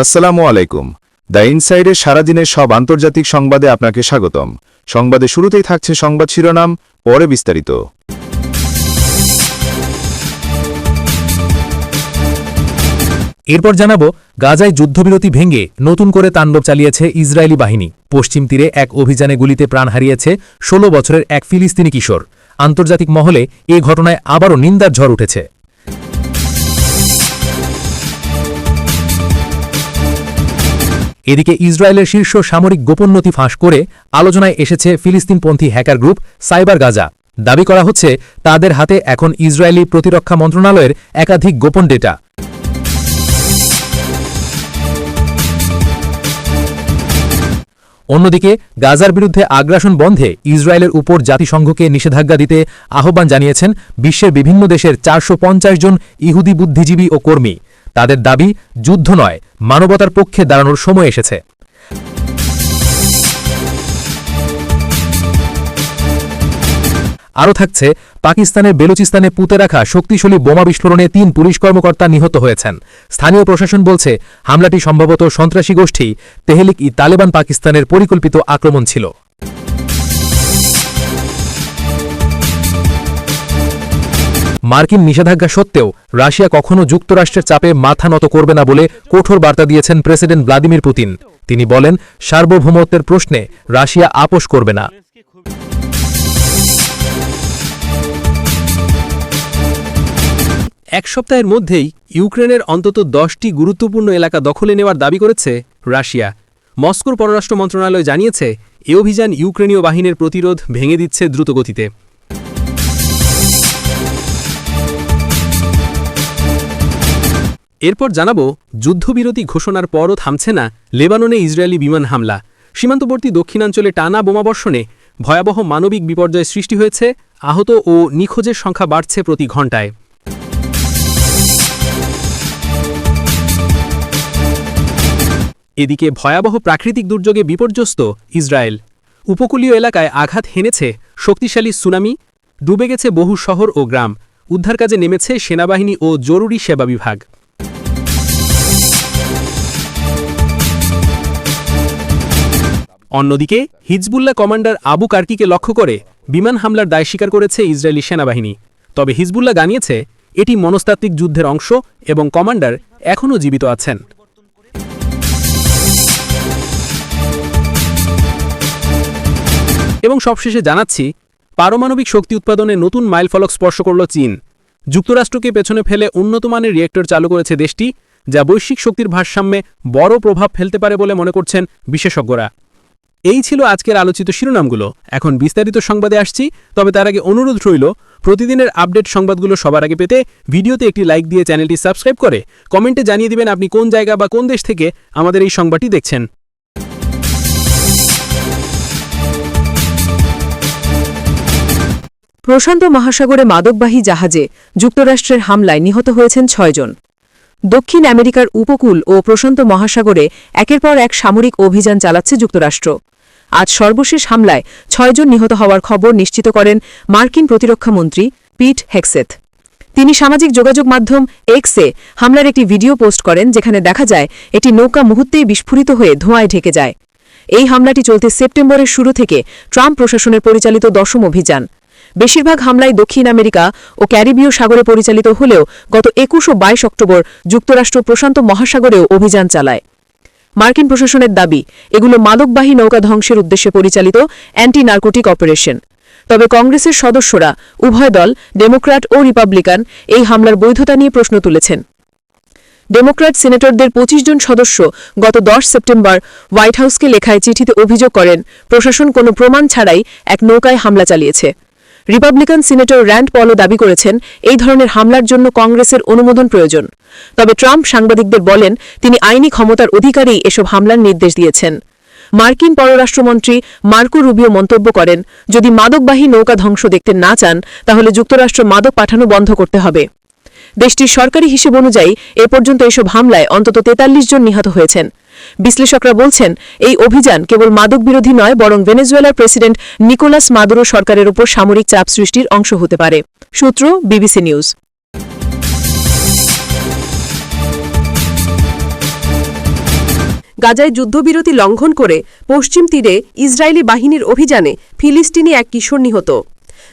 আসসালামু আলাইকুম। দ্য ইনসাইডের সারাদিনের সব আন্তর্জাতিক সংবাদে আপনাকে স্বাগতম। সংবাদে শুরুতেই থাকছে সংবাদ শিরোনাম, পরে বিস্তারিত। এরপর জানাব, গাজায় যুদ্ধবিরতি ভেঙে নতুন করে তাণ্ডব চালিয়েছে ইসরায়েলি বাহিনী। পশ্চিম তীরে এক অভিযানে গুলিতে প্রাণ হারিয়েছে ১৬ বছরের এক ফিলিস্তিনি কিশোর। আন্তর্জাতিক মহলে এ ঘটনায় আবারও নিন্দার ঝড় উঠেছে। এদিকে ইসরায়েলের শীর্ষ সামরিক গোপন নথি ফাঁস করে আলোচনায় এসেছে ফিলিস্তিনপন্থী হ্যাকার গ্রুপ সাইবার গাজা। দাবি করা হচ্ছে, তাদের হাতে এখন ইসরায়েলি প্রতিরক্ষা মন্ত্রণালয়ের একাধিক গোপন ডেটা। অন্যদিকে, গাজার বিরুদ্ধে আগ্রাসন বন্ধে ইসরায়েলের উপর জাতিসংঘকে নিষেধাজ্ঞা দিতে আহ্বান জানিয়েছেন বিশ্বের বিভিন্ন দেশের চারশো পঞ্চাশ জন ইহুদি বুদ্ধিজীবী ও কর্মী। তাদের দাবি, যুদ্ধ নয়, মানবতার পক্ষে দাঁড়ানোর সময় এসেছে। আরও থাকছে, পাকিস্তানের বেলুচিস্তানে পুঁতে রাখা শক্তিশালী বোমা বিস্ফোরণে তিন পুলিশ কর্মকর্তা নিহত হয়েছেন। স্থানীয় প্রশাসন বলছে, হামলাটি সম্ভবত সন্ত্রাসী গোষ্ঠী তেহলিক ই তালেবান পাকিস্তানের পরিকল্পিত আক্রমণ ছিল। মার্কিন নিষেধাজ্ঞা সত্ত্বেও রাশিয়া কখনো যুক্তরাষ্ট্রের চাপে মাথা নত করবে না বলে কঠোর বার্তা দিয়েছেন প্রেসিডেন্ট ভ্লাদিমির পুতিন। তিনি বলেন, সার্বভৌমত্বের প্রশ্নে রাশিয়া আপোষ করবে না। এক সপ্তাহের মধ্যেই ইউক্রেনের অন্তত দশটি গুরুত্বপূর্ণ এলাকা দখলে নেওয়ার দাবি করেছে রাশিয়া। মস্কোর পররাষ্ট্র মন্ত্রণালয় জানিয়েছে, এ অভিযান ইউক্রেনীয় বাহিনীর প্রতিরোধ ভেঙে দিচ্ছে দ্রুতগতিতে। এরপর জানাব, যুদ্ধবিরতি ঘোষণার পরও থামছে না লেবাননে ইসরায়েলি বিমান হামলা। সীমান্তবর্তী দক্ষিণাঞ্চলে টানা বোমাবর্ষণে ভয়াবহ মানবিক বিপর্যয় সৃষ্টি হয়েছে, আহত ও নিখোঁজের সংখ্যা বাড়ছে প্রতি ঘণ্টায়। এদিকে ভয়াবহ প্রাকৃতিক দুর্যোগে বিপর্যস্ত ইসরায়েল। উপকূলীয় এলাকায় আঘাত হেনেছে শক্তিশালী সুনামি, ডুবে গেছে বহু শহর ও গ্রাম। উদ্ধার কাজে নেমেছে সেনাবাহিনী ও জরুরি সেবা বিভাগ। অন্যদিকে, হিজবুল্লাহ কমান্ডার আবু কার্কিকে লক্ষ্য করে বিমান হামলার দায় স্বীকার করেছে ইসরায়েলি সেনাবাহিনী। তবে হিজবুল্লাহ জানিয়েছে, এটি মনস্তাত্ত্বিক যুদ্ধের অংশ এবং কমান্ডার এখনও জীবিত আছেন। এবং সবশেষে জানাচ্ছি, পারমাণবিক শক্তি উৎপাদনে নতুন মাইলফলক স্পর্শ করল চীন। যুক্তরাষ্ট্রকে পেছনে ফেলে উন্নতমানের রিয়েক্টর চালু করেছে দেশটি, যা বৈশ্বিক শক্তির ভারসাম্যে বড় প্রভাব ফেলতে পারে বলে মনে করছেন বিশেষজ্ঞরা। এই ছিল আজকের আলোচিত শিরোনামগুলো। এখন বিস্তারিত সংবাদে আসছি, তবে তার আগে অনুরোধ রইল, প্রতিদিনের আপডেট সংবাদগুলো সবার আগে পেতে ভিডিওতে একটি লাইক দিয়ে চ্যানেলটি সাবস্ক্রাইব করে কমেন্টে জানিয়ে দিবেন আপনি কোন জায়গা বা কোন দেশ থেকে আমাদের এই সংবাদটি দেখছেন। প্রশান্ত মহাসাগরে মাদকবাহী জাহাজে যুক্তরাষ্ট্রের হামলায় নিহত হয়েছেন ছয়জন দক্ষিণ আমেরিকার উপকূল ও প্রশান্ত মহাসাগরে একের পর এক সামরিক অভিযান চালাচ্ছে যুক্তরাষ্ট্র। আজ সর্বশেষ হামলায় ছয়জন নিহত হওয়ার খবর নিশ্চিত করেন মার্কিন প্রতিরক্ষামন্ত্রী পিট হেক্সেথ তিনি সামাজিক যোগাযোগ মাধ্যম এক্সে হামলার একটি ভিডিও পোস্ট করেন যেখানে দেখা যায় এটি নৌকা মুহূর্তেই বিস্ফোরিত হয়ে ধোঁয়ায় ঢেকে যায়। এই হামলাটি চলতে সেপ্টেম্বরের শুরু থেকে ট্রাম্প প্রশাসনের পরিচালিত দশম অভিযান। বেশিরভাগ হামলায় দক্ষিণ আমেরিকা ও ক্যারিবীয় সাগরে পরিচালিত হলেও গত একুশ ও বাইশ অক্টোবর যুক্তরাষ্ট্র প্রশান্ত মহাসাগরেও অভিযান চালায়। মার্কিন প্রশাসনের দাবি, এগুলো মাদকবাহী নৌকা ধ্বংসের উদ্দেশ্যে পরিচালিত অ্যান্টি নার্কোটিক অপারেশন তবে কংগ্রেসের সদস্যরা, উভয় দল, ডেমোক্র্যাট ও রিপাবলিকান, এই হামলার বৈধতা নিয়ে প্রশ্ন তুলেছেন। ডেমোক্র্যাট সিনেটরদের ২৫ জন সদস্য গত দশ সেপ্টেম্বর হোয়াইট হাউসকে লেখায় চিঠিতে অভিযোগ করেন, প্রশাসন কোনো প্রমাণ ছাড়াই এক নৌকায় হামলা চালিয়েছে। রিপাবলিকান সিনেটর র্যান্ড পলও দাবি করেছেন, এই ধরনের হামলার জন্য কংগ্রেসের অনুমোদন প্রয়োজন। তবে ট্রাম্প সাংবাদিকদের বলেন, তিনি আইনি ক্ষমতার অধিকারেই এসব হামলার নির্দেশ দিয়েছেন। মার্কিন পররাষ্ট্রমন্ত্রী মার্কো রুবিও মন্তব্য করেন, যদি মাদকবাহী নৌকা ধ্বংস দেখতে না চান, তাহলে যুক্তরাষ্ট্র মাদক পাঠানো বন্ধ করতে হবে। দেশটির সরকারি হিসেব অনুযায়ী এ পর্যন্ত এসব হামলায় অন্তত তেতাল্লিশ জন নিহত হয়েছেন। বিশ্লেষকরা বলছেন, এই অভিযান কেবল মাদক বিরোধী নয়, বরং ভেনেজুয়েলার প্রেসিডেন্ট নিকোলাস মাদুরো সরকারের উপর সামরিক চাপ সৃষ্টির অংশ হতে পারে। সূত্র, বিবিসি নিউজ। গাজায় যুদ্ধবিরতি লঙ্ঘন করে পশ্চিম তীরে ইসরায়েলি বাহিনীর অভিযানে ফিলিস্তিনি এক কিশোর নিহত।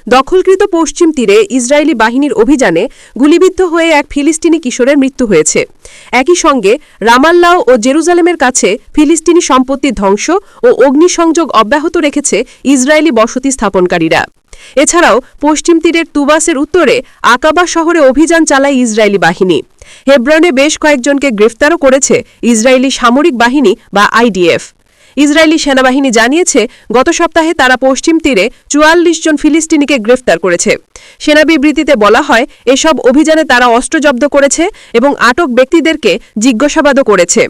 দখলকৃত পশ্চিম তীরে ইসরায়েলি বাহিনীর অভিযানে গুলিবিদ্ধ হয়ে এক ফিলিস্তিনি কিশোরের মৃত্যু হয়েছে। একই সঙ্গে রামাল্লাহ ও জেরুজালেমের কাছে ফিলিস্তিনি সম্পত্তি ধ্বংস ও অগ্নিসংযোগ অব্যাহত রেখেছে ইসরায়েলি বসতি স্থাপনকারীরা। এছাড়াও পশ্চিম তীরের তুবাসের উত্তরে আকাবা শহরে অভিযান চালায় ইসরায়েলি বাহিনী। হেব্রনে বেশ কয়েকজনকে গ্রেফতারও করেছে ইসরায়েলি সামরিক বাহিনী বা আইডিএফ। ইসরায়েলি সেনাবাহিনী জানিয়েছে, গত সপ্তাহে তারা পশ্চিম তীরে চুয়াল্লিশ জন ফিলিস্তিনিকে গ্রেফতার করেছে। সেনা বিবৃতিতে বলা হয়, এসব অভিযানে তারা অস্ত্র জব্দ করেছে এবং আটক ব্যক্তিদেরকে জিজ্ঞাসাবাদও করেছে।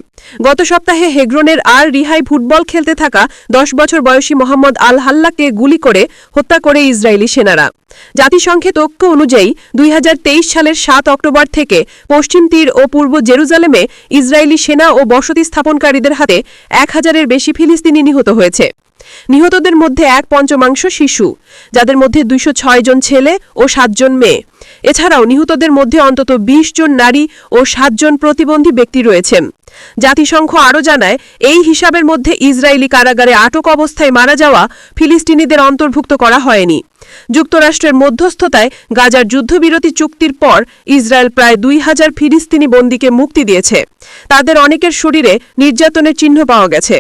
গত সপ্তাহে হেগ্রনের আর রিহাই ফুটবল খেলতে থাকা দশ বছর বয়সী মোহাম্মদ আল হাল্লাকে গুলি করে হত্যা করে ইসরায়েলি সেনারা। জাতিসংঘে তথ্য অনুযায়ী দুই হাজার তেইশ সালের সাত অক্টোবর থেকে পশ্চিম তীর ও পূর্ব জেরুজালেমে ইসরায়েলি সেনা ও বসতি স্থাপনকারীদের হাতে এক হাজারের বেশি ফিলিস্তিনি নিহত হয়েছে। নিহতদের মধ্যে এক পঞ্চমাংশ শিশু, যাদের মধ্যে দুইশ ছয় জন ছেলে ও সাতজন মেয়ে। এছাড়াও নিহতদের মধ্যে অন্তত ২০ জন নারী ও সাতজন প্রতিবন্ধী ব্যক্তি রয়েছেন। জাতিসংঘ আরও জানায়, এই হিসাবের মধ্যে ইসরায়েলি কারাগারে আটক অবস্থায় মারা যাওয়া ফিলিস্তিনিদের অন্তর্ভুক্ত করা হয়নি। যুক্তরাষ্ট্রের মধ্যস্থতায় গাজার যুদ্ধবিরতি চুক্তির পর ইসরায়েল প্রায় দুই হাজার ফিলিস্তিনি বন্দীকে মুক্তি দিয়েছে। তাদের অনেকের শরীরে নির্যাতনের চিহ্ন পাওয়া গেছে।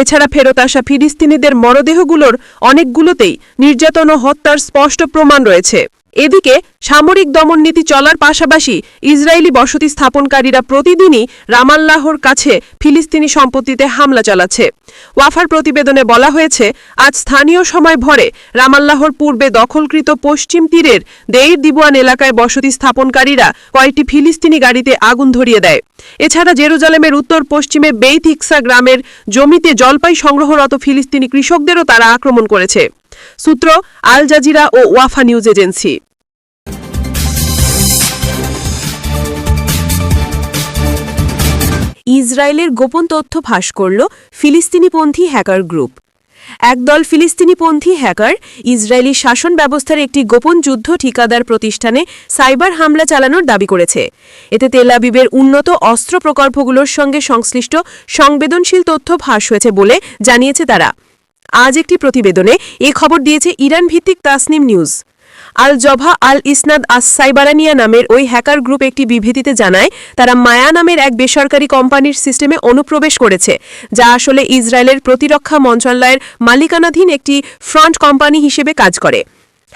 এছাড়া ফেরত আসা ফিলিস্তিনিদের মরদেহগুলোর অনেকগুলোতেই নির্যাতন ও হত্যার স্পষ্ট প্রমাণ রয়েছে। এদিকে, সামরিক দমননীতি চলার পাশাপাশি ইসরায়েলি বসতি স্থাপনকারীরা প্রতিদিনই রামাল্লাহর কাছে ফিলিস্তিনি সম্পত্তিতে হামলা চালাচ্ছে। ওয়াফার প্রতিবেদনে বলা হয়েছে, আজ স্থানীয় সময় ভরে রামাল্লাহর পূর্বে দখলকৃত পশ্চিম তীরের দেইর দিবুয়ান এলাকায় বসতি স্থাপনকারীরা কয়েকটি ফিলিস্তিনি গাড়িতে আগুন ধরিয়ে দেয়। এছাড়া জেরুজালেমের উত্তর পশ্চিমে বেইথিক্সা গ্রামের জমিতে জলপাই সংগ্রহরত ফিলিস্তিনি কৃষকদেরও তারা আক্রমণ করেছে। সূত্র, আল জাজিরা ও ওয়াফা নিউজ এজেন্সি। ইসরায়েলের গোপন তথ্য ফাঁস করল ফিলিস্তিনিপন্থী হ্যাকার গ্রুপ। একদল ফিলিস্তিনিপন্থী হ্যাকার ইসরায়েলি শাসন ব্যবস্থার একটি গোপন যুদ্ধ ঠিকাদার প্রতিষ্ঠানে সাইবার হামলা চালানোর দাবি করেছে। এতে তেলাবিবের উন্নত অস্ত্র প্রকল্পগুলোর সঙ্গে সংশ্লিষ্ট সংবেদনশীল তথ্য ফাঁস হয়েছে বলে জানিয়েছে তারা। আজ একটি প্রতিবেদনে এ খবর দিয়েছে ইরান ভিত্তিক তাসনিম নিউজ। আল জভা আল ইসনাদ আস সাইবারানিয়া নামের ওই হ্যাকার গ্রুপ একটি বিবৃতিতে জানায়, তারা মায়া নামের এক বেসরকারি কোম্পানির সিস্টেমে অনুপ্রবেশ করেছে, যা আসলে ইসরায়েলের প্রতিরক্ষা মন্ত্রণালয়ের মালিকানাধীন একটি ফ্রন্ট কোম্পানি হিসেবে কাজ করে।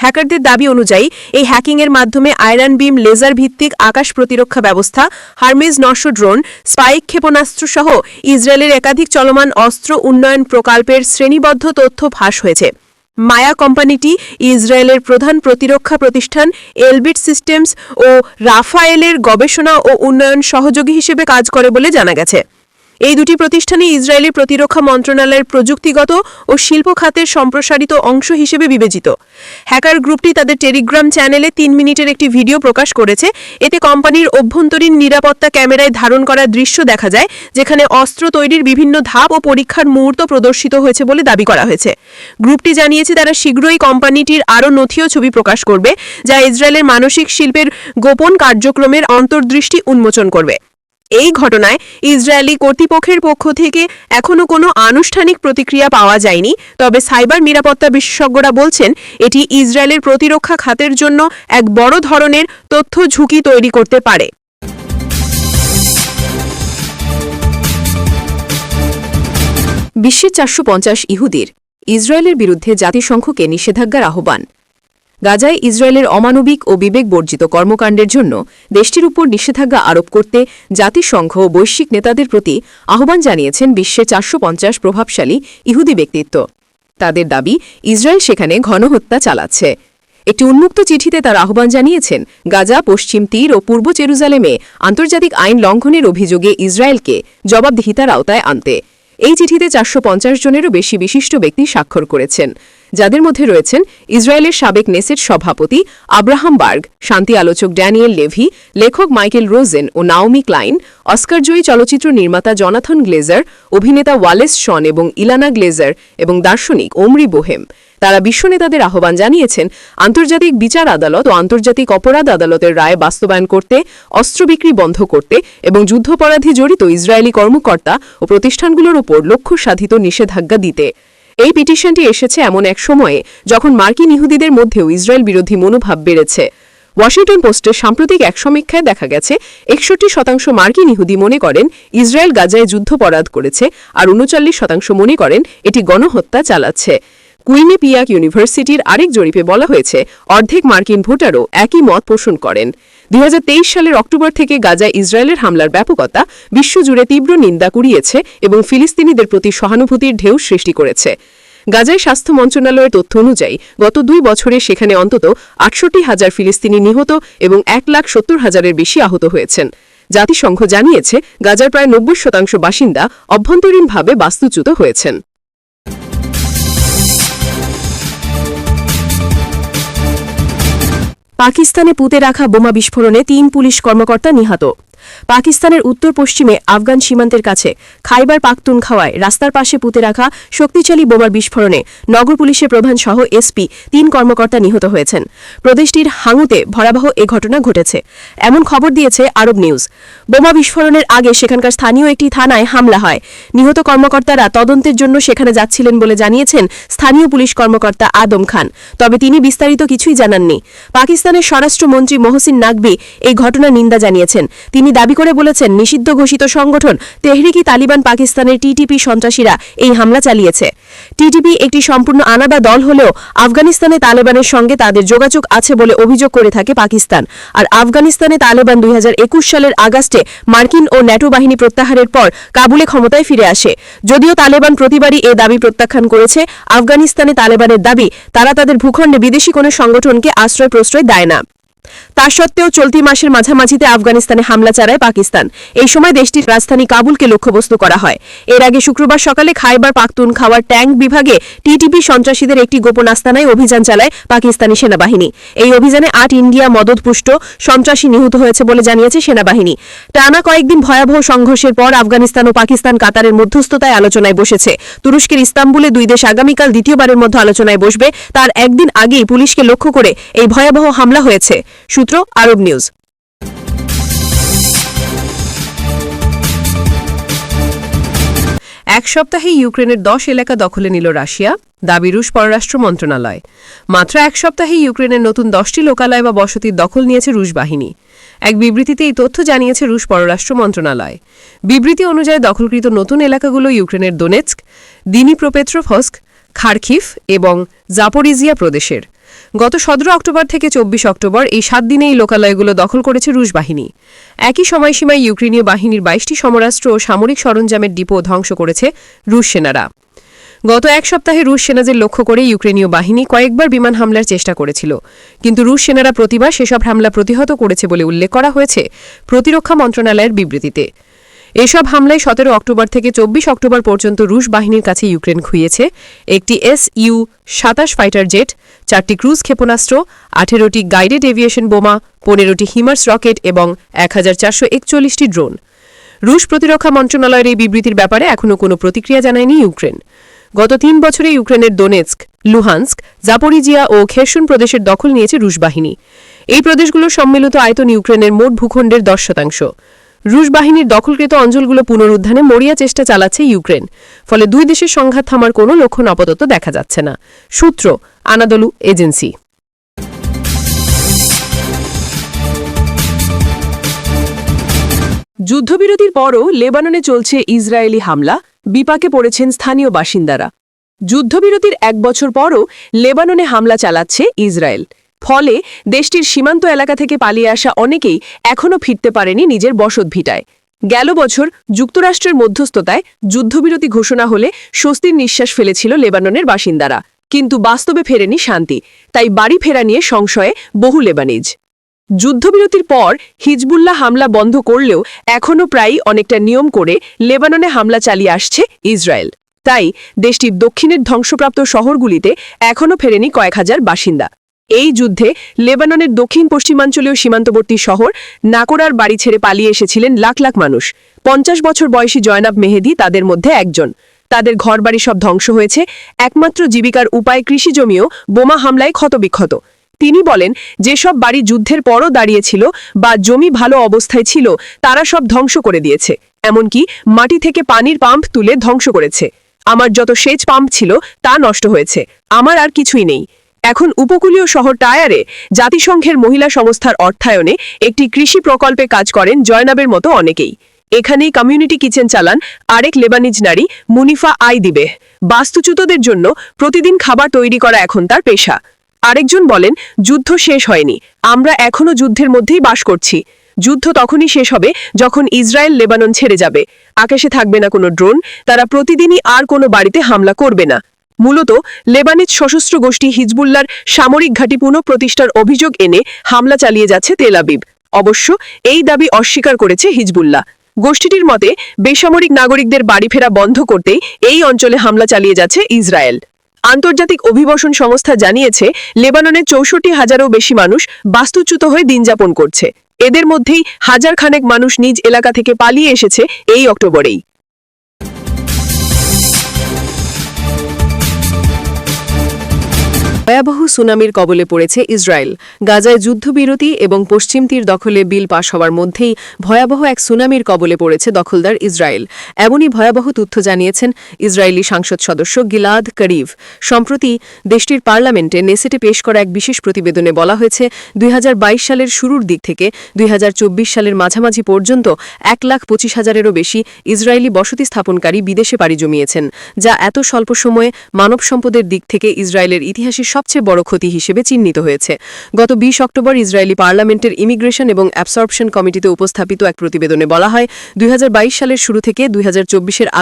হ্যাকারদের দাবি অনুযায়ী, এই হ্যাকিংয়ের মাধ্যমে আয়রন বিম, লেজার ভিত্তিক আকাশ প্রতিরক্ষা ব্যবস্থা, হারমেজ নশো ড্রোন, স্পাইক ক্ষেপণাস্ত্র সহ ইসরায়েলের একাধিক চলমান অস্ত্র উন্নয়ন প্রকল্পের শ্রেণীবদ্ধ তথ্য ফাঁস হয়েছে। মায়া কোম্পানিটি ইসরায়েলের প্রধান প্রতিরক্ষা প্রতিষ্ঠান এলবিট সিস্টেমস ও রাফায়েলের গবেষণা ও উন্নয়ন সহযোগী হিসেবে কাজ করে বলে জানা গেছে। এই দুটি প্রতিষ্ঠানই ইসরায়েলি প্রতিরক্ষা মন্ত্রণালয়ের প্রযুক্তিগত ও শিল্প খাতের সম্প্রসারিত অংশ হিসেবে বিবেচিত। হ্যাকার গ্রুপটি তাদের টেলিগ্রাম চ্যানেলে তিন মিনিটের একটি ভিডিও প্রকাশ করেছে। এতে কোম্পানির অভ্যন্তরীণ নিরাপত্তা ক্যামেরায় ধারণ করা দৃশ্য দেখা যায়, যেখানে অস্ত্র তৈরির বিভিন্ন ধাপ ও পরীক্ষার মুহূর্ত প্রদর্শিত হয়েছে বলে দাবি করা হয়েছে। গ্রুপটি জানিয়েছে, তারা শীঘ্রই কোম্পানিটির আরও নথিও ছবি প্রকাশ করবে, যা ইসরায়েলের মানসিক শিল্পের গোপন কার্যক্রমের অন্তর্দৃষ্টি উন্মোচন করবে। এই ঘটনায় ইসরায়েলি কর্তৃপক্ষের পক্ষ থেকে এখনও কোনো আনুষ্ঠানিক প্রতিক্রিয়া পাওয়া যায়নি। তবে সাইবার নিরাপত্তা বিশেষজ্ঞরা বলছেন, এটি ইসরায়েলের প্রতিরক্ষা খাতের জন্য এক বড় ধরনের তথ্য ঝুঁকি তৈরি করতে পারে। বিশ্বের চারশো ইহুদির ইসরায়েলের বিরুদ্ধে জাতিসংঘকে নিষেধাজ্ঞার আহ্বান। গাজায় ইসরায়েলের অমানবিক ও বিবেক বর্জিত কর্মকাণ্ডের জন্য দেশটির উপর নিষেধাজ্ঞা আরোপ করতে জাতিসংঘ ও বৈশ্বিক নেতাদের প্রতি আহ্বান জানিয়েছেন বিশ্বের চারশো প্রভাবশালী ইহুদি ব্যক্তিত্ব। তাদের দাবি, ইসরায়েল সেখানে গণহত্যা চালাচ্ছে। একটি উন্মুক্ত চিঠিতে তার আহ্বান জানিয়েছেন, গাজা, পশ্চিম তীর ও পূর্ব জেরুজালেমে আন্তর্জাতিক আইন লঙ্ঘনের অভিযোগে ইসরায়েলকে জবাবদিহিতার আওতায় আনতে। এই চিঠিতে চারশো পঞ্চাশ জনেরও বেশি বিশিষ্ট ব্যক্তি স্বাক্ষর করেছেন। যাদের মধ্যে রয়েছেন ইসরায়েলের সাবেক নেসেট সভাপতি আব্রাহাম বার্গ, শান্তি আলোচক ড্যানিয়েল লেভি, লেখক মাইকেল রোজেন ও নাওমি ক্লাইন, অস্কারজয়ী চলচ্চিত্র নির্মাতা জনাথন গ্লেজার, অভিনেতা ওয়ালেস শন এবং ইলানা গ্লেজার এবং দার্শনিক ওমরি বোহেম। তারা বিশ্ব নেতাদের আহ্বান জানিয়েছেন, আন্তর্জাতিক বিচার আদালত ও আন্তর্জাতিক অপরাধ আদালতের রায় বাস্তবায়ন করতে, অস্ত্র বিক্রি বন্ধ করতে এবং যুদ্ধপরাধী জড়িত ইসরায়েলি কর্মকর্তা ও প্রতিষ্ঠানগুলোর ওপর লক্ষ্য সাধিত নিষেধাজ্ঞা দিতে। এই পিটিশনটি এসেছে এমন এক সময়ে যখন মার্কিন ইহুদিদের মধ্যেও ইসরায়েল বিরোধী মনোভাব বেড়েছে। ওয়াশিংটন পোস্টে সাম্প্রতিক এক সমীক্ষায় দেখা গেছে, একষট্টি শতাংশ মার্কিন ইহুদি মনে করেন ইসরায়েল গাজায় যুদ্ধপরাধ করেছে আর উনচল্লিশ শতাংশ মনে করেন এটি গণহত্যা চালাচ্ছে। কুইনিপিয়াক ইউনিভার্সিটির আরেক জরিপে বলা হয়েছে, অর্ধেক মার্কিন ভোটারও একই মত পোষণ করেন। দুই হাজার তেইশ সালের অক্টোবর থেকে গাজায় ইসরায়েলের হামলার ব্যাপকতা বিশ্বজুড়ে তীব্র নিন্দা কুড়িয়েছে এবং ফিলিস্তিনিদের প্রতি সহানুভূতির ঢেউ সৃষ্টি করেছে। গাজায় স্বাস্থ্য মন্ত্রণালয়ের তথ্য অনুযায়ী, গত দুই বছরে সেখানে অন্তত আটষট্টি হাজার ফিলিস্তিনি নিহত এবং এক লাখ সত্তর হাজারের বেশি আহত হয়েছেন। জাতিসংঘ জানিয়েছে, গাজার প্রায় নব্বই শতাংশ বাসিন্দা অভ্যন্তরীণভাবে বাস্তুচ্যুত হয়েছেন। পাকিস্তানে পুঁতে রাখা বোমা বিস্ফোরণে তিন পুলিশ কর্মকর্তা নিহত। পাকিস্তানের উত্তর পশ্চিমে আফগান সীমান্তের কাছে খাইবার পাখতুন খাওয়ায় রাস্তার পাশে পুঁতে রাখা শক্তিশালী বোমার বিস্ফোরণে নগর পুলিশের প্রধান সহ এসপি তিন কর্মকর্তা নিহত হয়েছেন। প্রদেশটির হাঙ্গুতে ভয়াবহ এ ঘটনা ঘটেছে। এমন খবর দিয়েছে আরব নিউজ। বোমা বিস্ফোরণের আগে সেখানকার স্থানীয় একটি থানায় হামলা হয়। নিহত কর্মকর্তারা তদন্তের জন্য সেখানে যাচ্ছিলেন বলে জানিয়েছেন স্থানীয় পুলিশ কর্মকর্তা আদম খান। তবে তিনি বিস্তারিত কিছুই জানাননি। পাকিস্তানের স্বরাষ্ট্রমন্ত্রী মহসিন নাকবি এই ঘটনার নিন্দা জানিয়েছেন। তিনি দাবি করে বলেছেন, নিষিদ্ধ ঘোষিত সংগঠন তেহরিকি তালিবান পাকিস্তানের টিটিপি সন্ত্রাসীরা এই হামলা চালিয়েছে। টিটিপি একটি সম্পূর্ণ আনাদা দল হলেও আফগানিস্তানে তালেবানের সঙ্গে তাদের যোগাযোগ আছে বলে অভিযোগ করে থাকে পাকিস্তান। আর আফগানিস্তানে তালেবান দুই হাজার একুশ সালের আগস্টে মার্কিন ও ন্যাটো বাহিনী প্রত্যাহারের পর কাবুলে ক্ষমতায় ফিরে আসে। যদিও তালেবান প্রতিবারই এ দাবি প্রত্যাখ্যান করেছে, আফগানিস্তানে তালেবানের দাবি, তারা তাদের ভূখণ্ডে বিদেশি কোনো সংগঠনকে আশ্রয় প্রশ্রয় দেয় না। তা সত্ত্বেও চলতি মাসের মাঝামাঝিতে আফগানিস্তানে হামলা চালায় পাকিস্তান। এই সময় দেশটির রাজধানী কাবুলকে লক্ষ্যবস্তু করা হয়। এর আগে শুক্রবার সকালে খাইবার পাখতুন খাওয়ার ট্যাঙ্ক বিভাগে টিটিপি সন্ত্রাসীদের একটি গোপন আস্তানায় অভিযান চালায় পাকিস্তানি সেনাবাহিনী। এই অভিযানে আট ইন্ডিয়া মদতপুষ্ট সন্ত্রাসী নিহত হয়েছে বলে জানিয়েছে সেনাবাহিনী। টানা কয়েকদিন ভয়াবহ সংঘর্ষের পর আফগানিস্তান ও পাকিস্তান কাতারের মধ্যস্থতায় আলোচনায় বসেছে। তুরস্কের ইস্তাম্বুলে দুই দেশ আগামীকাল দ্বিতীয়বারের মধ্যে আলোচনায় বসবে। তার একদিন আগেই পুলিশকে লক্ষ্য করে এই ভয়াবহ হামলা হয়েছে। সূত্র আরব নিউজ। এক সপ্তাহে ইউক্রেনের দশ এলাকা দখলে নিল রাশিয়া, দাবি রুশ পররাষ্ট্র মন্ত্রণালয়। মাত্র এক সপ্তাহে ইউক্রেনের নতুন দশটি লোকালয় বা বসতির দখল নিয়েছে রুশ বাহিনী। এক বিবৃতিতে এই তথ্য জানিয়েছে রুশ পররাষ্ট্র মন্ত্রণালয়। বিবৃতি অনুযায়ী দখলকৃত নতুন এলাকাগুলো ইউক্রেনের দোনেৎস্ক দিনিপ্রোপেট্রোভস্ক খারখিফ এবং জাপোরিজিয়া প্রদেশের। গত সতেরো অক্টোবর থেকে চব্বিশ অক্টোবর এই সাত দিনে এই লোকালয়গুলো দখল করেছে রুশ বাহিনী। একই সময়সীমায় ইউক্রেনীয় বাহিনীর বাইশটি সমরাস্ত্র ও সামরিক সরঞ্জামের ডিপো ধ্বংস করেছে রুশ সেনারা। গত এক সপ্তাহে রুশ সেনাদের লক্ষ্য করে ইউক্রেনীয় বাহিনী কয়েকবার বিমান হামলার চেষ্টা করেছিল। কিন্তু রুশ সেনারা প্রতিবার সেসব হামলা প্রতিহত করেছে বলে উল্লেখ করা হয়েছে প্রতিরক্ষা মন্ত্রণালয়ের বিবৃতিতে। এসব হামলায় সতেরো অক্টোবর থেকে চব্বিশ অক্টোবর পর্যন্ত রুশ বাহিনীর কাছে ইউক্রেন খুইয়েছে। একটি এস ইউ সাতাশ ফাইটার জেট, চারটি ক্রুজ ক্ষেপণাস্ত্র, আঠেরোটি গাইডেড এভিয়েশন বোমা, পনেরোটি হিমার্স রকেট এবং এক ড্রোন। রুশ প্রতিরক্ষা মন্ত্রণালয়ের এই বিবৃতির ব্যাপারে এখনও কোনো প্রতিক্রিয়া জানায়নি ইউক্রেন। গত তিন বছরে ইউক্রেনের দোনেৎস্ক, লুহান্স্ক, জাপোরিজিয়া ও খেরসুন প্রদেশের দখল নিয়েছে রুশ বাহিনী। এই প্রদেশগুলোর সম্মিলিত আয়তন ইউক্রেনের মোট ভূখণ্ডের দশ শতাংশ। রুশ বাহিনীর দখলকৃত অঞ্চলগুলো পুনরুদ্ধারে মরিয়া চেষ্টা চালাচ্ছে ইউক্রেন। ফলে দুই দেশের সংঘাত থামার কোনো লক্ষণ আপাতত দেখা যাচ্ছে না। সূত্র, আনাদলু এজেন্সি। যুদ্ধবিরতির পরও লেবাননে চলছে ইসরায়েলি হামলা, বিপাকে পড়েছেন স্থানীয় বাসিন্দারা। যুদ্ধবিরতির এক বছর পরও লেবাননে হামলা চালাচ্ছে ইসরায়েল। ফলে দেশটির সীমান্ত এলাকা থেকে পালিয়ে আসা অনেকেই এখনও ফিরতে পারেনি নিজের বসতভিটায় গেল বছর যুক্তরাষ্ট্রের মধ্যস্থতায় যুদ্ধবিরতি ঘোষণা হলে স্বস্তির নিঃশ্বাস ফেলেছিল লেবাননের বাসিন্দারা। কিন্তু বাস্তবে ফেরেনি শান্তি, তাই বাড়ি ফেরা নিয়ে সংশয়ে বহু লেবানিজ। যুদ্ধবিরতির পর হিজবুল্লাহ হামলা বন্ধ করলেও এখনও প্রায়ই অনেকটা নিয়ম করে লেবাননে হামলা চালিয়ে আসছে ইসরায়েল। তাই দেশটির দক্ষিণের ধ্বংসপ্রাপ্ত শহরগুলিতে এখনও ফেরেনি কয়েক হাজার বাসিন্দা। এই যুদ্ধে লেবাননের দক্ষিণ পশ্চিমাঞ্চলীয় সীমান্তবর্তী শহর নাকোরার বাড়ি ছেড়ে পালিয়ে এসেছিলেন লাখ লাখ মানুষ। পঞ্চাশ বছর বয়সী জয়নাব মেহেদি তাদের মধ্যে একজন। তাদের ঘরবাড়ি সব ধ্বংস হয়েছে, একমাত্র জীবিকার উপায় কৃষি জমিও বোমা হামলায় ক্ষতবিক্ষত। তিনি বলেন, যেসব বাড়ি যুদ্ধের পরও দাঁড়িয়েছিল বা জমি ভালো অবস্থায় ছিল, তারা সব ধ্বংস করে দিয়েছে। এমনকি মাটি থেকে পানির পাম্প তুলে ধ্বংস করেছে। আমার যত সেচ পাম্প ছিল, তা নষ্ট হয়েছে। আমার আর কিছুই নেই। এখন উপকূলীয় শহর টায়ারে জাতিসংঘের মহিলা সংস্থার অর্থায়নে একটি কৃষি প্রকল্পে কাজ করেন জয়নাবের মতো অনেকেই। এখানেই কমিউনিটি কিচেন চালান আরেক লেবানিজ নারী মুনিফা আই দিবে বাস্তুচ্যুতদের জন্য প্রতিদিন খাবার তৈরি করা এখন তার পেশা। আরেকজন বলেন, যুদ্ধ শেষ হয়নি, আমরা এখনও যুদ্ধের মধ্যেই বাস করছি। যুদ্ধ তখনই শেষ হবে যখন ইসরায়েল লেবানন ছেড়ে যাবে। আকাশে থাকবে না কোনো ড্রোন, তারা প্রতিদিনই আর কোনো বাড়িতে হামলা করবে না। মূলত লেবানিজ সশস্ত্র গোষ্ঠী হিজবুল্লার সামরিক ঘাঁটি পুনঃপ্রতিষ্ঠার অভিযোগ এনে হামলা চালিয়ে যাচ্ছে তেলাবিব অবশ্য এই দাবি অস্বীকার করেছে হিজবুল্লাহ। গোষ্ঠীটির মতে, বেসামরিক নাগরিকদের বাড়ি ফেরা বন্ধ করতেই এই অঞ্চলে হামলা চালিয়ে যাচ্ছে ইসরায়েল। আন্তর্জাতিক অভিবাসন সংস্থা জানিয়েছে, লেবাননে চৌষট্টি হাজারও বেশি মানুষ বাস্তুচ্যুত হয়ে দিনযাপন করছে। এদের মধ্যেই হাজার খানেক মানুষ নিজ এলাকা থেকে পালিয়ে এসেছে এই অক্টোবরেই। ভয়াবহ সুনামির কবলে পড়েছে ইসরায়েল। গাজায় যুদ্ধবিরতি এবং পশ্চিম তীর দখলে বিল পাশ হওয়ার মধ্যেই ভয়াবহ এক সুনামির কবলে পড়েছে দখলদার ইসরায়েল। এমনই ভয়াবহ তথ্য জানিয়েছেন ইসরায়েলি সাংসদ সদস্য গিলাদ করিভ। সম্প্রতি দেশটির পার্লামেন্টে নেসেটে পেশ করা এক বিশেষ প্রতিবেদনে বলা হয়েছে, দুই হাজার বাইশ সালের শুরুর দিক থেকে দুই হাজার চব্বিশ সালের মাঝামাঝি পর্যন্ত এক লাখ পঁচিশ হাজারেরও বেশি ইসরায়েলি বসতি স্থাপনকারী বিদেশে পাড়ি জমিয়েছেন, যা এত স্বল্প সময়ে মানব সম্পদের দিক থেকে ইসরায়েলের ইতিহাসের সবচেয়ে বড় ক্ষতি হিসেবে চিহ্নিত হয়েছে। গত বিশ অক্টোবর ইসরায়েলি পার্লামেন্টের ইমিগ্রেশন এবং অ্যাবসর্পশন কমিটিতে উপস্থাপিত এক প্রতিবেদনে বলা হয়, দুই সালের শুরু থেকে দুই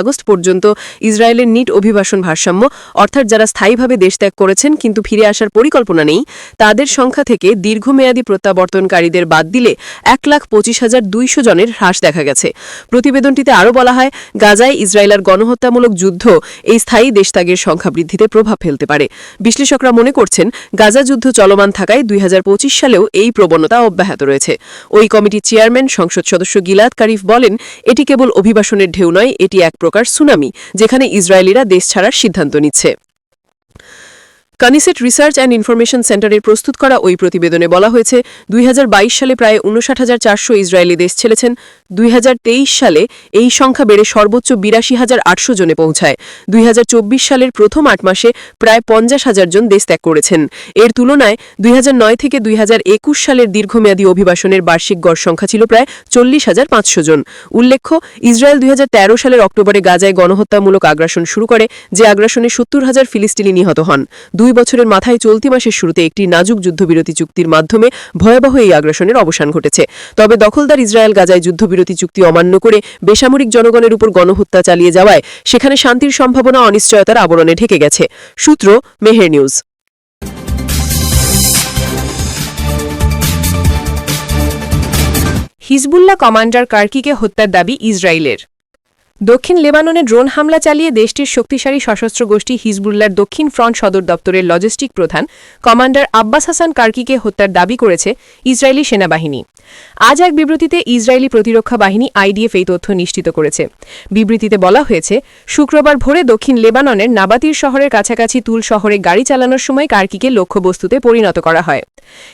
আগস্ট পর্যন্ত ইসরায়েলের নিট অভিবাসন ভারসাম্য, অর্থাৎ যারা স্থায়ীভাবে দেশ ত্যাগ করেছেন কিন্তু ফিরে আসার পরিকল্পনা নেই, তাদের সংখ্যা থেকে দীর্ঘমেয়াদী প্রত্যাবর্তনকারীদের বাদ দিলে এক লাখ পঁচিশ হাজার দুইশো জনের হ্রাস দেখা গেছে। প্রতিবেদনটিতে আরও বলা হয়, গাজায় ইসরায়েলের গণহত্যামূলক যুদ্ধ এই স্থায়ী দেশত্যাগের সংখ্যা বৃদ্ধিতে প্রভাব ফেলতে পারে। বিশ্লেষকরা মনে করছেন, গাজা যুদ্ধ চলমান থাকায় দুই হাজার পঁচিশ সালেও এই প্রবণতা অব্যাহত রয়েছে। ওই কমিটির চেয়ারম্যান সংসদ সদস্য গিলাদ কারিফ বলেন, এটি কেবল অভিবাসনের ঢেউ নয়, এটি এক প্রকার সুনামি, যেখানে ইসরায়েলিরা দেশ ছাড়ার সিদ্ধান্ত নিচ্ছে। কানিসেট রিসার্চ অ্যান্ড ইনফরমেশন সেন্টারের প্রস্তুত করা ওই প্রতিবেদনে বলা হয়েছে, দুই হাজার বাইশ সালে প্রায় উনষাট হাজার চারশো ইসরায়েলি দেশ ছেড়েছেন দুই সালে এই সংখ্যা বেড়ে সর্বোচ্চ বিরাশি হাজার আটশো জনে পৌঁছায়, দুই হাজার চব্বিশ সালের প্রথম আট মাসে প্রায় পঞ্চাশ হাজার জন দেশ ত্যাগ করেছেন। এর তুলনায় দুই হাজার নয় থেকে দুই হাজার একুশ সালের দীর্ঘমেয়াদী অভিবাসনের বার্ষিক গড় সংখ্যা ছিল প্রায় চল্লিশ হাজার পাঁচশো জন। উল্লেখ্য, ইসরায়েল দুই হাজার তেরো সালের অক্টোবরে গাজায় গণহত্যামূলক আগ্রাসন শুরু করে, যে আগ্রাসনে সত্তর হাজার ফিলিস্তিনি নিহত হন। দুই বছরের মাথায় চলতি মাসের শুরুতে একটি নাজুক যুদ্ধবিরতি চুক্তির মাধ্যমে ভয়াবহ এই আগ্রাসনের অবসান ঘটেছে। তবে দখলদার ইসরায়েল গাজায় যুদ্ধবিরতি চুক্তি অমান্য করে বেসামরিক জনগণের উপর গণহত্যা চালিয়ে যাওয়ায় সেখানে শান্তির সম্ভাবনা অনিশ্চয়তার আবরণে ঢেকে গেছে। সূত্র, মেহের নিউজ। হিজবুল্লাহ কমান্ডার কার্কিকে হত্যার দাবি ইসরায়েলের। দক্ষিণ লেবাননে ড্রোন হামলা চালিয়ে দেশটির শক্তিশালী সশস্ত্র গোষ্ঠী হিজবুল্লার দক্ষিণ ফ্রন্ট সদর দপ্তরের লজিস্টিক প্রধান কমান্ডার আব্বাস হাসান কার্কিকে হত্যার দাবি করেছে ইসরায়েলি সেনাবাহিনী। আজ এক বিবৃতিতে ইসরায়েলি প্রতিরক্ষা বাহিনী আইডিএফ এই তথ্য নিশ্চিত করেছে। বিবৃতিতে বলা হয়েছে, শুক্রবার ভোরে দক্ষিণ লেবাননের নাবাতির শহরের কাছাকাছি তুল শহরে গাড়ি চালানোর সময় কার্কিকে লক্ষ্যবস্তুতে পরিণত করা হয়।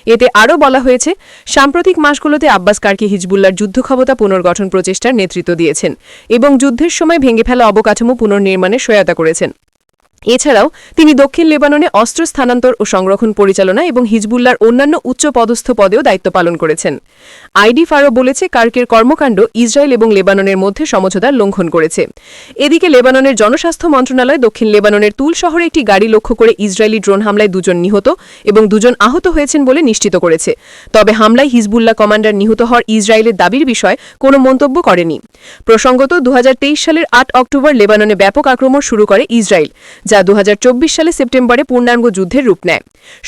এতে আরও বলা হয়েছে, সাম্প্রতিক মাসগুলোতে আব্বাস কার্কি হিজবুল্লার যুদ্ধক্ষমতা পুনর্গঠন প্রচেষ্টার নেতৃত্ব দিয়েছেন এবং যুদ্ধের সময় ভেঙে ফেলা অবকাঠামো পুনর্নির্মাণে সহায়তা করেছেন। এছাড়াও, তিনি দক্ষিণ লেবাননে অস্ত্র স্থানান্তর ও সংরক্ষণ পরিচালনা এবং হিজবুল্লার অন্যান্য উচ্চ পদস্থ পদেও দায়িত্ব পালন করেছেন। আইডি ফারো বলেছে কার্কের কর্মকাণ্ড ইসরায়েল এবং লেবাননের মধ্যে সমঝোতার লঙ্ঘন করেছে। এদিকে লেবাননের জনস্বাস্থ্য মন্ত্রণালয় দক্ষিণ লেবাননের তুল শহরে একটি গাড়ি লক্ষ্য করে ইসরায়েলি ড্রোন হামলায় দুজন নিহত এবং দুজন আহত হয়েছেন বলে নিশ্চিত করেছে। তবে হামলায় হিজবুল্লাহ কমান্ডার নিহত হওয়ার ইসরায়েলের দাবির বিষয়ে কোনো মন্তব্য করেনি। প্রসঙ্গত দু হাজার তেইশ সালের আট অক্টোবর লেবাননে ব্যাপক আক্রমণ শুরু করে ইসরায়েল যা দু হাজার চব্বিশ সালে সেপ্টেম্বরে পূর্ণাঙ্গ যুদ্ধের রূপ নেয়।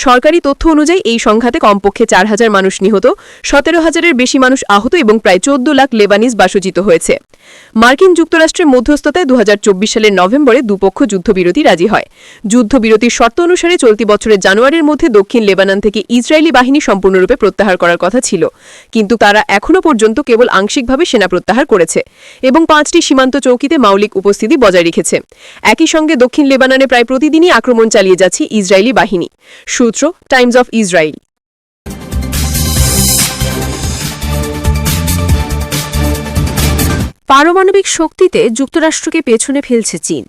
সরকারি তথ্য অনুযায়ী এই সংঘাতে কমপক্ষে চার হাজার মানুষ নিহত, সতেরো হাজারের বেশি মানুষ আহত এবং প্রায় চোদ্দ লাখ লেবানিজ বাসচিত হয়েছে। মার্কিন যুক্তরাষ্ট্রের মধ্যস্থতায় দু হাজার চব্বিশ সালের নভেম্বরে দুপক্ষ যুদ্ধবিরতি রাজি হয়। যুদ্ধবিরতির শর্ত অনুসারে চলতি বছরের জানুয়ারির মধ্যে দক্ষিণ লেবানন থেকে ইসরায়েলি বাহিনী সম্পূর্ণরূপে প্রত্যাহার করার কথা ছিল। কিন্তু তারা এখনও পর্যন্ত কেবল আংশিকভাবে সেনা প্রত্যাহার করেছে এবং পাঁচটি সীমান্ত চৌকিতে মাউলিক উপস্থিতি বজায় রেখেছে। একই সঙ্গে দক্ষিণ লেবাননে প্রায় প্রতিদিনই আক্রমণ চালিয়ে যাচ্ছে ইসরায়েলি বাহিনী। সূত্র টাইমস অফ ইসরায়েল। পারমাণবিক শক্তিতে যুক্তরাষ্ট্রকে পেছনে ফেলছে চীন।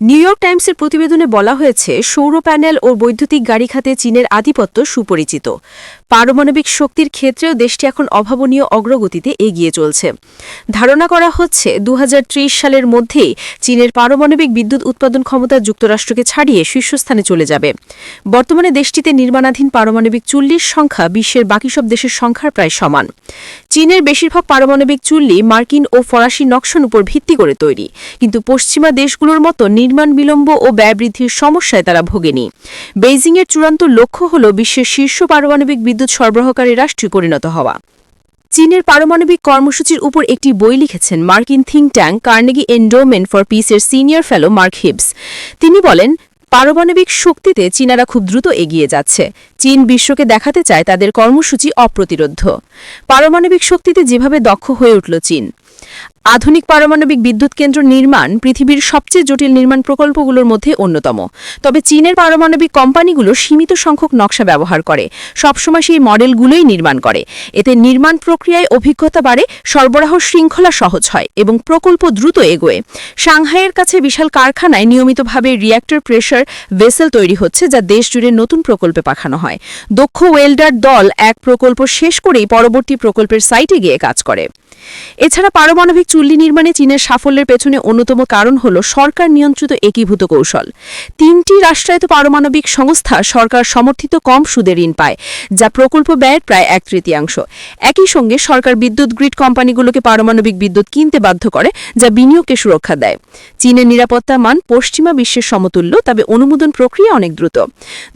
নিউ ইয়র্ক টাইমসের প্রতিবেদনে বলা হয়েছে, সৌর প্যানেল ও বৈদ্যুতিক গাড়ি খাতে চীনের আধিপত্য সুপরিচিত। পারমাণবিক শক্তির ক্ষেত্রেও দেশটি এখন অভাবনীয় অগ্রগতিতে এগিয়ে চলছে। ধারণা করা হচ্ছে, দুহাজার ত্রিশ সালের মধ্যেই চীনের পারমাণবিক বিদ্যুৎ উৎপাদন ক্ষমতা যুক্তরাষ্ট্রকে ছাড়িয়ে শীর্ষস্থানে চলে যাবে। বর্তমানে দেশটিতে নির্মাণাধীন পারমাণবিক চুল্লির সংখ্যা বিশ্বের বাকি সব দেশের সংখ্যার প্রায় সমান। চীনের বেশিরভাগ পারমাণবিক চুল্লি মার্কিন ও ফরাসি নকশার উপর ভিত্তি করে তৈরি। কিন্তু পশ্চিমা দেশগুলোর মতো নির্মাণ বিলম্ব ও ব্যয় সমস্যায় তারা ভোগেনি। বেইজিংয়ের চূড়ান্ত লক্ষ্য হল বিশ্বের শীর্ষ পারমাণবিক বিদ্যুৎ সরবরাহকারী রাষ্ট্রে পরিণত হওয়া। চীনের পারমাণবিক কর্মসূচির উপর একটি বই লিখেছেন মার্কিন think tank Carnegie endowment for পিসের সিনিয়র ফেলো মার্ক হিবস। তিনি বলেন, পারমাণবিক শক্তিতে চীনারা খুব দ্রুত এগিয়ে যাচ্ছে। চীন বিশ্বকে দেখাতে চায় তাদের কর্মসূচি অপ্রতিরোধ্য। পারমাণবিক শক্তিতে যেভাবে দক্ষ হয়ে উঠল চীন আধুনিক পারমাণবিক বিদ্যুৎ কেন্দ্র নির্মাণ পৃথিবীর সবচেয়ে জটিল নির্মাণ প্রকল্পগুলোর মধ্যে অন্যতম। তবে চীনের পারমাণবিক কোম্পানিগুলো সীমিত সংখ্যক নকশা ব্যবহার করে। সবসময় সেই মডেলগুলোই নির্মাণ করে। এতে নির্মাণ প্রক্রিয়ায় অভিজ্ঞতা বাড়ে, সরবরাহ শৃঙ্খলা সহজ হয় এবং প্রকল্প দ্রুত এগোয়। সাংহাইয়ের কাছে বিশাল কারখানায় নিয়মিতভাবে রিয়্যাক্টর প্রেশার ভেসেল তৈরি হচ্ছে যা দেশ জুড়ে নতুন প্রকল্পে পাঠানো হয়। দক্ষ ওয়েল্ডার দল এক প্রকল্প শেষ করেই পরবর্তী প্রকল্পের সাইটে গিয়ে কাজ করে। এছাড়া পারমাণবিক চুল্লি নির্মাণে চীনের সাফল্যের পেছনে অন্যতম কারণ হল সরকার নিয়ন্ত্রিত একীভূত কৌশল। তিনটি রাষ্ট্রায়ত্ত পারমাণবিক সংস্থা সরকার সমর্থিত কম সুদে ঋণ পায়, যা প্রকল্প ব্যয়ের প্রায় এক তৃতীয়াংশ। একই সঙ্গে সরকার বিদ্যুৎ গ্রিড কোম্পানিগুলোকে পারমাণবিক বিদ্যুৎ কিনতে বাধ্য করে, যা বিনিয়োগকে সুরক্ষা দেয়। চীনের নিরাপত্তা মান পশ্চিমা বিশ্বের সমতুল্য, তবে অনুমোদন প্রক্রিয়া অনেক দ্রুত।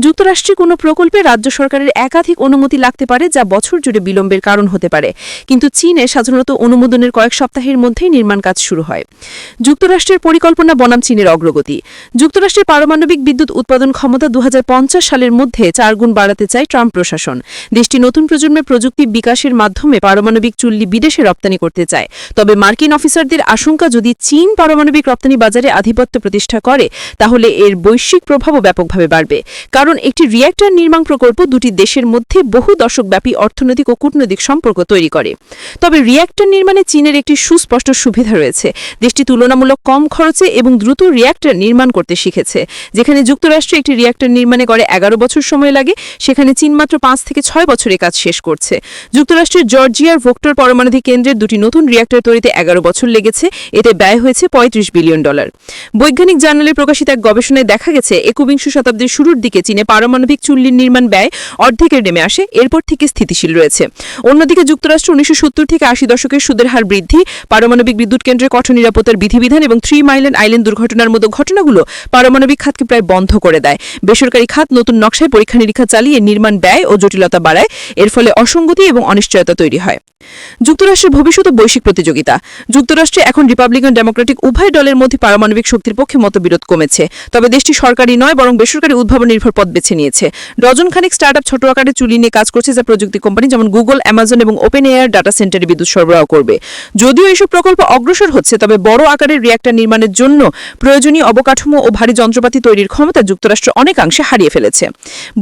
যুক্তরাষ্ট্রে কোনো প্রকল্পে রাজ্য সরকারের একাধিক অনুমতি লাগতে পারে, যা বছর জুড়ে বিলম্বের কারণ হতে পারে। কিন্তু চীনে সাধারণত অনুমোদনের কয়েক সপ্তাহের মধ্যেই নির্মাণ কাজ শুরু হয়। যুক্তরাষ্ট্রের পরিকল্পনা বনাম চীনের অগ্রগতি। যুক্তরাষ্ট্রের পারমাণবিক বিদ্যুৎ উৎপাদন ক্ষমতা দু সালের মধ্যে চারগুণ বাড়াতে চায় ট্রাম্প প্রশাসন। দেশটি নতুন প্রজন্মের প্রযুক্তি বিকাশের মাধ্যমে পারমাণবিক চুল্লি বিদেশে রপ্তানি করতে চায়। তবে মার্কিন অফিসারদের আশঙ্কা, যদি চীন পারমাণবিক রপ্তানি বাজারে আধিপত্য প্রতিষ্ঠা করে, তাহলে এর বৈশ্বিক প্রভাবও ব্যাপকভাবে বাড়বে। কারণ একটি রিয়্যাক্টর নির্মাণ প্রকল্প দুটি দেশের মধ্যে বহু দশকব্যাপী অর্থনৈতিক ও কূটনৈতিক সম্পর্ক তৈরি করে। তবে রিয়্যাক্টর নির্মাণে চীনের একটি সুস্পষ্ট সুবিধা রয়েছে। দেশটি তুলনামূলক কম খরচে এবং দ্রুত রিয়্যাক্টর নির্মাণ করতে শিখেছে। যেখানে যুক্তরাষ্ট্রে একটি রিয়্যাক্টর নির্মাণে গড়ে এগারো বছর সময় লাগে, সেখানে চীন মাত্র পাঁচ থেকে ছয় বছরে কাজ শেষ করছে। যুক্তরাষ্ট্রের জর্জিয়ার ভোক্টর পারমাণবিক কেন্দ্রের দুটি নতুন রিয়্যাক্টর তৈরিতে এগারো বছর লেগেছে। এতে ব্যয় হয়েছে পঁয়ত্রিশ বিলিয়ন ডলার। বৈজ্ঞানিক জার্নালে প্রকাশিত এক গবেষণায় দেখা গেছে, একবিংশ শতাব্দীর শুরুর দিকে চীনে পারমাণবিক চুল্লির নির্মাণ ব্যয় অর্ধেকের নেমে আসে, এরপর থেকে স্থিতিশীল রয়েছে। অন্যদিকে যুক্তরাষ্ট্র উনিশশো সত্তর থেকে আশি দশকের সুদের হার বৃদ্ধি, পারমাণবিক বিদ্যুৎ কেন্দ্রের কঠোর নিরাপত্তার বিধিবিধান এবং থ্রি মাইলেন আইল্যান্ড দুর্ঘটনার মতো ঘটনাগুলো পারমাণবিক খাতকে প্রায় বন্ধ করে দেয়। বেসরকারি খাত নতুন নকশায় পরীক্ষা নিরীক্ষা চালিয়ে নির্মাণ ব্যয় ও জটিলতা বাড়ায়, এর ফলে অসঙ্গতি এবং অনিশ্চয়তা তৈরি হয়। যুক্তরাষ্ট্রের ভবিষ্যৎ বৈশ্বিক প্রতিযোগিতা। যুক্তরাষ্ট্রে এখন রিপাবলিকান ডেমোক্রেটিক উভয় দলের মধ্যে পারমাণবিক শক্তির পক্ষে মতবিরোধ কমেছে। তবে দেশটি সরকারি নয়, বরং বেসরকারি উদ্ভাবন নির্ভর পথ বেছে নিয়েছে। ডজনখানেক স্টার্টআপ ছোট আকারে চুলি নিয়ে কাজ করছে যা প্রযুক্তি কোম্পানি যেমন গুগল অ্যামাজন এবং ওপেন এয়ার ডাটা সেন্টারে বিদ্যুৎ সরবরাহ করবে। যদিও এসব প্রকল্প অগ্রসর হচ্ছে, তবে বড় আকারের রিয়্যাক্টর নির্মাণের জন্য প্রয়োজনীয় অবকাঠামো ও ভারী যন্ত্রপাতি তৈরির ক্ষমতা যুক্তরাষ্ট্র অনেকাংশে হারিয়ে ফেলেছে।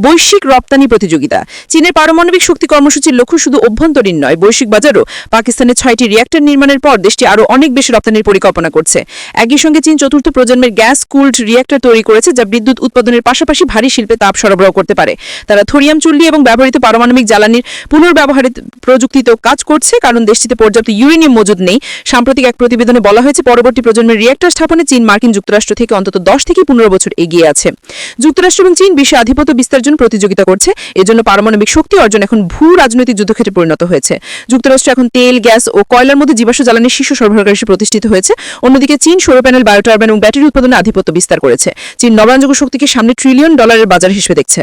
বৈশ্বিক রপ্তানি প্রতিযোগিতা। চীনের পারমাণবিক শক্তি কর্মসূচির লক্ষ্য শুধু অভ্যন্তরীণ নয়, বৈশ্বিক বাজারও পাকিস্তানের ছয়টি রিয়্যাক্টর নির্মাণের পর দেশটি আরও অনেক বেশি রপ্তানির পরিকল্পনা করছে। একই সঙ্গে চীন চতুর্থ প্রজন্মের গ্যাস কুল্ড রিয়্যাক্টর তৈরি করেছে, যা বিদ্যুৎ উৎপাদনের পাশাপাশি ভারী শিল্পে তাপ সরবরাহ করতে পারে। তারা থোরিয়াম চুল্লি এবং ব্যবহৃত পারমাণবিক জ্বালানির পুনর্ব্যবহারের প্রযুক্তিতেও কাজ করছে, কারণ দেশটিতে পর্যাপ্ত ইউরেনিয়াম মজুদ নেই। সাম্প্রতিক এক প্রতিবেদনে বলা হয়েছে, পরবর্তী প্রজন্মের রিয়্যাক্টর স্থাপনে চীন মার্কিন যুক্তরাষ্ট্র থেকে অন্তত দশ থেকে পনেরো বছর এগিয়ে আছে। যুক্তরাষ্ট্র এবং চীন বিশ্বে আধিপত্য বিস্তার জন্য প্রতিযোগিতা করছে। এজন্য পারমাণবিক শক্তি অর্জন এখন ভূ রাজনৈতিক যুদ্ধক্ষেত্রে পরিণত হয়েছে। যুক্তরাষ্ট্র এখন তেল, গ্যাস ও কয়লার মধ্যে জীবাশ্ম জ্বালানির শীর্ষ সরবরাহকারী হিসেবে প্রতিষ্ঠিত হয়েছে। অন্যদিকে চীন সৌর প্যানেল, বায়োটারবাইন এবং ব্যাটারি উৎপাদনে আধিপত্য বিস্তার করেছে। চীন নবায়নযোগ্য শক্তিকে সামনে ট্রিলিয়ন ডলারের বাজার হিসেবে দেখছে।